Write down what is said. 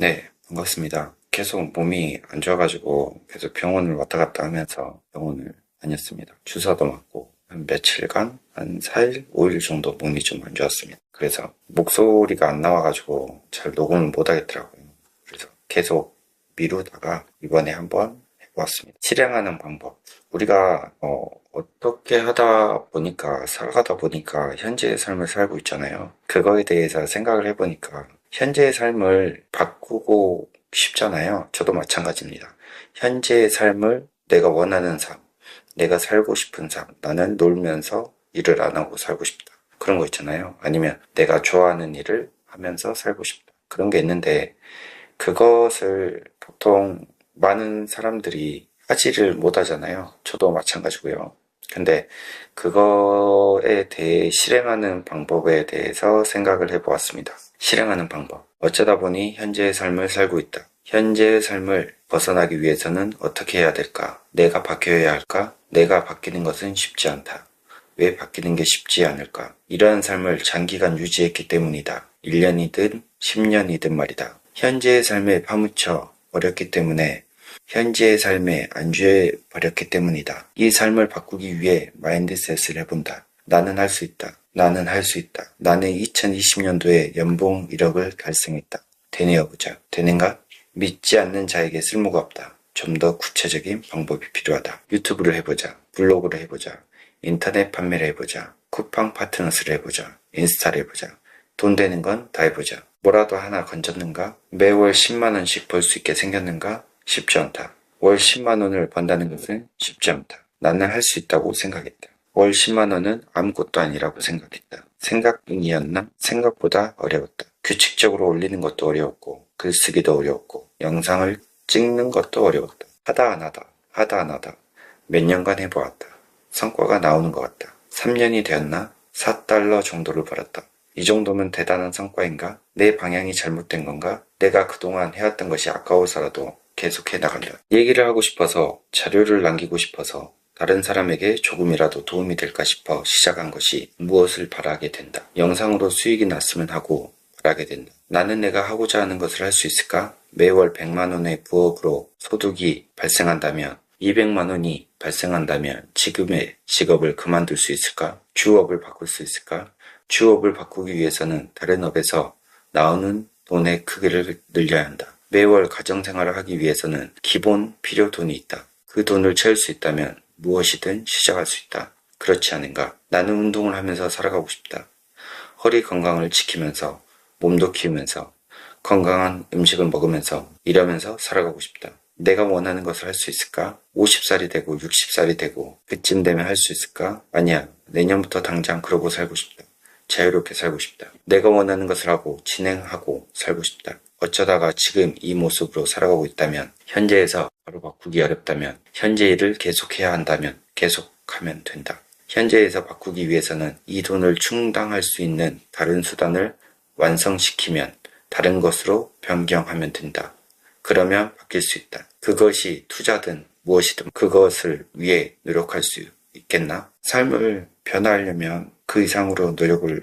네, 반갑습니다. 계속 몸이 안 좋아가지고 계속 병원을 왔다 갔다 하면서 병원을 다녔습니다. 주사도 맞고 한 며칠간 한 4일, 5일 정도 몸이 좀 안 좋았습니다. 그래서 목소리가 안 나와가지고 잘 녹음을 못 하겠더라고요. 그래서 계속 미루다가 이번에 한번 해보았습니다. 실행하는 방법. 우리가 어, 어떻게 하다 보니까 살아가다 보니까 현재의 삶을 살고 있잖아요. 그거에 대해서 생각을 해보니까 현재의 삶을 바꾸고 싶잖아요. 저도 마찬가지입니다. 현재의 삶을 내가 원하는 삶, 내가 살고 싶은 삶, 나는 놀면서 일을 안 하고 살고 싶다. 그런 거 있잖아요. 아니면 내가 좋아하는 일을 하면서 살고 싶다. 그런 게 있는데 그것을 보통 많은 사람들이 하지를 못하잖아요. 저도 마찬가지고요. 근데 그거에 대해 실행하는 방법에 대해서 생각을 해보았습니다. 실행하는 방법. 어쩌다 보니 현재의 삶을 살고 있다. 현재의 삶을 벗어나기 위해서는 어떻게 해야 될까? 내가 바뀌어야 할까? 내가 바뀌는 것은 쉽지 않다. 왜 바뀌는 게 쉽지 않을까? 이러한 삶을 장기간 유지했기 때문이다. 1년이든 10년이든 말이다. 현재의 삶에 파묻혀 버렸기 때문에 현재의 삶에 안주해 버렸기 때문이다. 이 삶을 바꾸기 위해 마인드셋을 해본다. 나는 할 수 있다. 나는 할 수 있다. 나는 2020년도에 연봉 1억을 달성했다. 되뇌어 보자. 되는가? 믿지 않는 자에게 쓸모가 없다. 좀 더 구체적인 방법이 필요하다. 유튜브를 해보자. 블로그를 해보자. 인터넷 판매를 해보자. 쿠팡 파트너스를 해보자. 인스타를 해보자. 돈 되는 건 다 해보자. 뭐라도 하나 건졌는가? 매월 10만원씩 벌 수 있게 생겼는가? 쉽지 않다. 월 10만 원을 번다는 것은 쉽지 않다. 나는 할 수 있다고 생각했다. 월 10만 원은 아무것도 아니라고 생각했다. 생각뿐이었나? 생각보다 어려웠다. 규칙적으로 올리는 것도 어려웠고, 글쓰기도 어려웠고, 영상을 찍는 것도 어려웠다. 하다 안 하다, 하다 안 하다. 몇 년간 해보았다. 성과가 나오는 것 같다. 3년이 되었나? 4달러 정도를 벌었다. 이 정도면 대단한 성과인가? 내 방향이 잘못된 건가? 내가 그동안 해왔던 것이 아까워서라도 계속해 나간다. 얘기를 하고 싶어서, 자료를 남기고 싶어서, 다른 사람에게 조금이라도 도움이 될까 싶어 시작한 것이 무엇을 바라게 된다. 영상으로 수익이 났으면 하고 바라게 된다. 나는 내가 하고자 하는 것을 할 수 있을까? 매월 100만 원의 부업으로 소득이 발생한다면 200만 원이 발생한다면 지금의 직업을 그만둘 수 있을까? 주업을 바꿀 수 있을까? 주업을 바꾸기 위해서는 다른 업에서 나오는 돈의 크기를 늘려야 한다. 매월 가정생활을 하기 위해서는 기본 필요 돈이 있다. 그 돈을 채울 수 있다면 무엇이든 시작할 수 있다. 그렇지 않은가? 나는 운동을 하면서 살아가고 싶다. 허리 건강을 지키면서 몸도 키우면서 건강한 음식을 먹으면서 일하면서 살아가고 싶다. 내가 원하는 것을 할 수 있을까? 50살이 되고 60살이 되고 그쯤 되면 할 수 있을까? 아니야. 내년부터 당장 그러고 살고 싶다. 자유롭게 살고 싶다. 내가 원하는 것을 하고 진행하고 살고 싶다. 어쩌다가 지금 이 모습으로 살아가고 있다면 현재에서 바로 바꾸기 어렵다면 현재 일을 계속해야 한다면 계속하면 된다. 현재에서 바꾸기 위해서는 이 돈을 충당할 수 있는 다른 수단을 완성시키면 다른 것으로 변경하면 된다. 그러면 바뀔 수 있다. 그것이 투자든 무엇이든 그것을 위해 노력할 수 있겠나? 삶을 변화하려면 그 이상으로 노력을